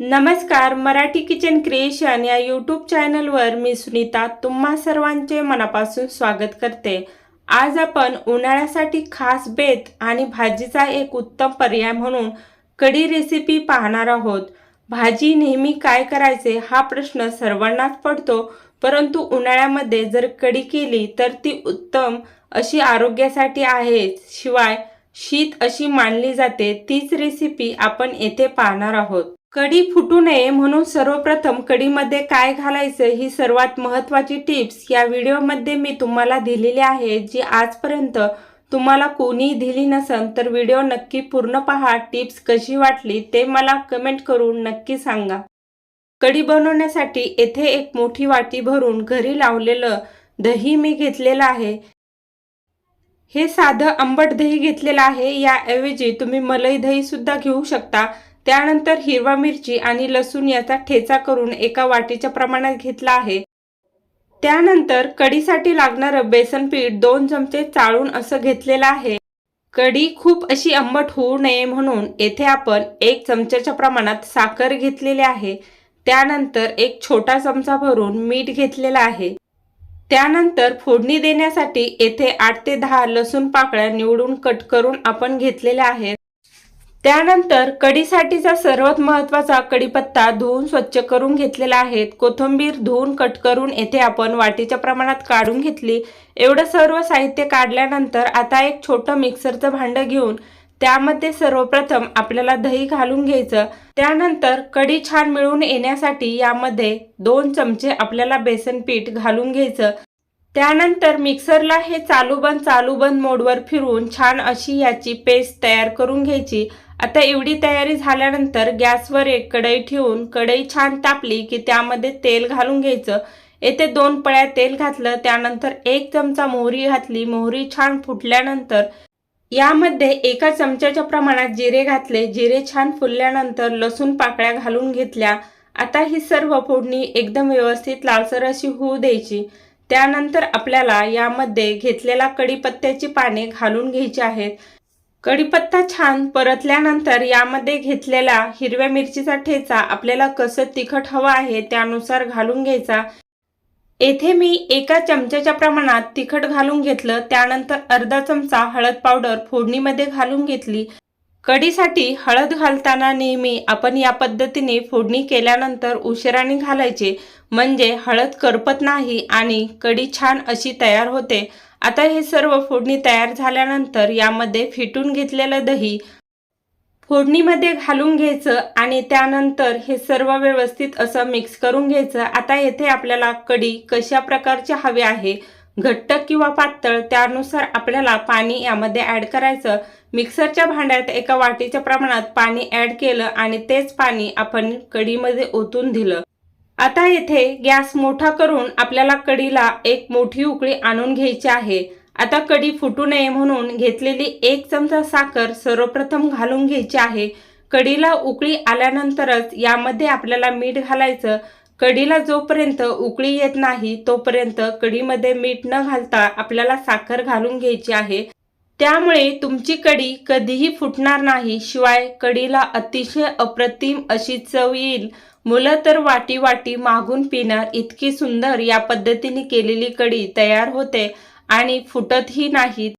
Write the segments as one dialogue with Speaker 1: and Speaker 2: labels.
Speaker 1: नमस्कार Marathi kitchen creation या YouTube चॅनलवर मी सुनीता तुम्हा सर्वांचे मनापासून स्वागत करते. आज आपण उन्हाळ्यासाठी खास बेत आणि भाजीचा एक उत्तम पर्याय म्हणून कढी रेसिपी पाहणार आहोत. भाजी नेहमी काय करायचे हा प्रश्न सर्वांनाच पडतो परंतु उन्हाळ्यामध्ये जर कढी केली तर ती उत्तम अशी आरोग्यासाठी आहे. शिवाय शीत अशी मानली जाते तीच रेसिपी आपण येथे पाहणार आहोत. कढी फुटू नये म्हणून सर्वप्रथम कढीमध्ये काय घालायचं ही सर्वात महत्त्वाची टिप्स या व्हिडिओमध्ये मी तुम्हाला दिलेली आहे जी आजपर्यंत तुम्हाला कोणीही दिली नसन तर व्हिडिओ नक्की पूर्ण पहा टिप्स कशी वाटली ते मला कमेंट करून नक्की सांगा. कढी बनवण्यासाठी येथे एक मोठी वाटी भरून घरी लावलेलं दही मी घेतलेलं आहे. हे साधं आंबट दही घेतलेलं आहे याऐवजी तुम्ही मलाई दही सुद्धा घेऊ शकता. त्यानंतर हिरवा मिरची आणि लसूण याचा ठेचा करून एका वाटीच्या प्रमाणात घेतला आहे. त्यानंतर कढीसाठी लागणारं बेसन पीठ दोन चमचे चाळून असं घेतलेलं आहे. कढी खूप अशी आंबट होऊ नये म्हणून येथे आपण एक चमच्याच्या प्रमाणात साखर घेतलेली आहे. त्यानंतर एक छोटा चमचा भरून मीठ घेतलेलं आहे. त्यानंतर फोडणी देण्यासाठी येथे आठ ते दहा लसूण पाकळ्या निवडून कट करून आपण घेतलेल्या आहेत. त्यानंतर कढीसाठीचा सर्वात महत्त्वाचा कढीपत्ता धुवून स्वच्छ करून घेतलेला आहे. कोथिंबीर धुवून कट करून येथे आपण वाटीच्या प्रमाणात काढून घेतली. एवढं सर्व साहित्य काढल्यानंतर आता एक छोटं मिक्सरचं भांडं घेऊन त्यामध्ये सर्वप्रथम आपल्याला दही घालून घ्यायचं. त्यानंतर कढी छान मिळून येण्यासाठी यामध्ये दोन चमचे आपल्याला बेसन पीठ घालून घ्यायचं. त्यानंतर मिक्सरला हे चालू बंद चालू बंद मोडवर फिरवून छान अशी याची पेस्ट तयार करून घ्यायची. आता एवढी तयारी झाल्यानंतर गॅसवर एक कढई ठेवून कढई छान तापली की त्यामध्ये तेल घालून घ्यायचं. येथे दोन पळ्या तेल घातलं त्यानंतर एक चमचा मोहरी घातली. मोहरी छान फुटल्यानंतर यामध्ये एका चमच्याच्या प्रमाणात जिरे घातले. जिरे छान फुलल्यानंतर लसूण पाकळ्या घालून घेतल्या. आता ही सर्व फोडणी एकदम व्यवस्थित लालसर अशी होऊ द्यायची. त्यानंतर आपल्याला यामध्ये घेतलेला कढीपत्त्याची पाने घालून घ्यायची आहेत. कढीपत्ता छान परतल्यानंतर यामध्ये घेतलेला हिरव्या मिरचीचा ठेचा आपल्याला कसं तिखट हवं आहे त्यानुसार घालून घ्यायचा. येथे मी एका चमच्याच्या प्रमाणात तिखट घालून घेतलं. त्यानंतर अर्धा चमचा हळद पावडर फोडणीमध्ये घालून घेतली. कढीसाठी हळद घालताना नेहमी आपण या पद्धतीने फोडणी केल्यानंतर उशिराने घालायचे. म्हणजे हळद करपत नाही आणि कढी छान अशी तयार होते. आता हे सर्व फोडणी तयार झाल्यानंतर यामध्ये फिटून घेतलेलं दही फोडणीमध्ये घालून घ्यायचं आणि त्यानंतर हे सर्व व्यवस्थित असं मिक्स करून घ्यायचं. आता येथे आपल्याला कढी कशा प्रकारची हवी आहे घट्ट किंवा पातळ त्यानुसार आपल्याला पाणी यामध्ये ॲड करायचं. मिक्सरच्या भांड्यात एका वाटीच्या प्रमाणात पाणी ॲड केलं आणि तेच पाणी आपण कढीमध्ये ओतून दिलं. आता येथे गॅस मोठा करून आपल्याला कढीला एक मोठी उकळी आणून घ्यायची आहे. आता कढी फुटू नये म्हणून घेतलेली एक चमचा साखर सर्वप्रथम घालून घ्यायची आहे. कढीला उकळी आल्यानंतरच यामध्ये आपल्याला मीठ घालायचं. कढीला जोपर्यंत उकळी येत नाही तोपर्यंत कढीमध्ये मीठ न घालता आपल्याला साखर घालून घ्यायची आहे. त्यामुळे तुमची कढी कधीही फुटणार नाही. शिवाय कढीला अतिशय अप्रतिम अशी चव येईल. मुलं तर वाटी वाटी मागून पिणार इतकी सुंदर या पद्धतीने केलेली कढी तयार होते आणि फुटतही नाहीत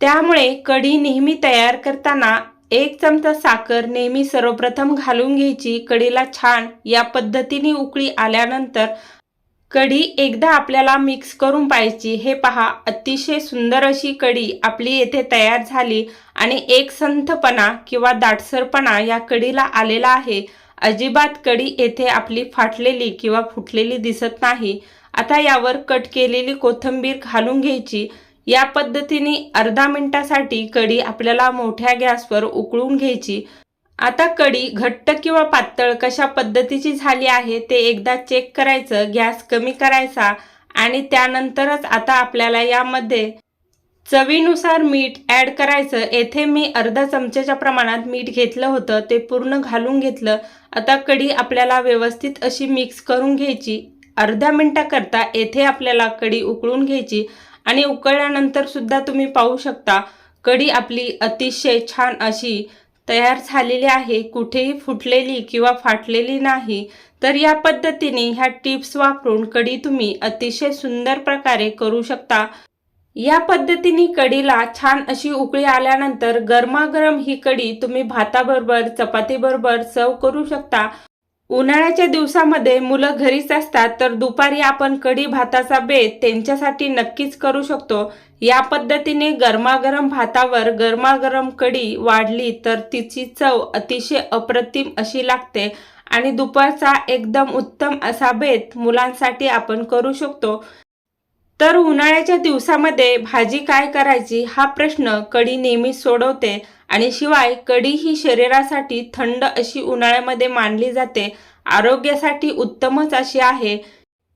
Speaker 1: त्यामुळे कढी नेहमी तयार करताना एक चमचा साखर नेहमी सर्वप्रथम घालून घ्यायची. कढीला छान या पद्धतीने उकळी आल्यानंतर कढी एकदा आपल्याला मिक्स करून पाहायची. हे पहा अतिशय सुंदर अशी कढी आपली येथे तयार झाली आणि एक संथपणा किंवा दाटसरपणा या कढीला आलेला आहे. अजिबात कढी येथे आपली फाटलेली किंवा फुटलेली दिसत नाही. आता यावर कट केलेली कोथिंबीर घालून घ्यायची. या पद्धतीने अर्धा मिनिटासाठी कढी आपल्याला मोठ्या गॅसवर उकळून घ्यायची. आता कढी घट्ट किंवा पातळ कशा पद्धतीची झाली आहे ते एकदा चेक करायचं. गॅस कमी करायचा आणि त्यानंतरच आता आपल्याला यामध्ये चवीनुसार मीठ ॲड करायचं. येथे मी अर्धा चमच्याच्या प्रमाणात मीठ घेतलं होतं. ते पूर्ण घालून घेतलं. आता कढी आपल्याला व्यवस्थित अशी मिक्स करून घ्यायची. अर्ध्या मिनटाकरता येथे आपल्याला कढी उकळून घ्यायची. आणि उकळल्यानंतर सुद्धा तुम्ही पाहू शकता कढी आपली अतिशय छान अशी तयार झालेली आहे. कुठेही फुटलेली किंवा फाटलेली नाही. तर या पद्धतीने ह्या टिप्स वापरून कढी तुम्ही अतिशय सुंदर प्रकारे करू शकता. या पद्धतीने कढीला छान अशी उकळी आल्यानंतर गरमागरम ही कढी तुम्ही भाताबरोबर चपातीबरोबर सर्व करू शकता. उन्हाळ्याच्या दिवसामध्ये मुलं घरीच असतात तर दुपारी आपण कढी भाताचा बेत त्यांच्यासाठी नक्कीच करू शकतो. या पद्धतीने गरमागरम भातावर गरमागरम कढी वाढली तर तिची चव अतिशय अप्रतिम अशी लागते आणि दुपारचा एकदम उत्तम असा बेत मुलांसाठी आपण करू शकतो. तर उन्हाळ्याच्या दिवसामध्ये भाजी काय करायची हा प्रश्न कढी नेहमीच सोडवते आणि शिवाय कढी ही शरीरासाठी थंड अशी उन्हाळ्यामध्ये मानली जाते आरोग्यासाठी उत्तमच अशी आहे.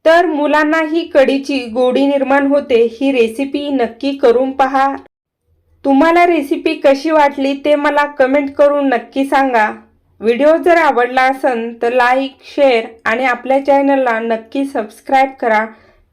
Speaker 1: तर मुलांना ही कढीची गोडी निर्माण होते ही रेसिपी नक्की करून पहा. तुम्हाला रेसिपी कशी वाटली ते मला कमेंट करून नक्की सांगा. व्हिडिओ जर आवडला असेल तर लाईक शेअर आणि आपल्या चॅनलला नक्की सबस्क्राईब करा.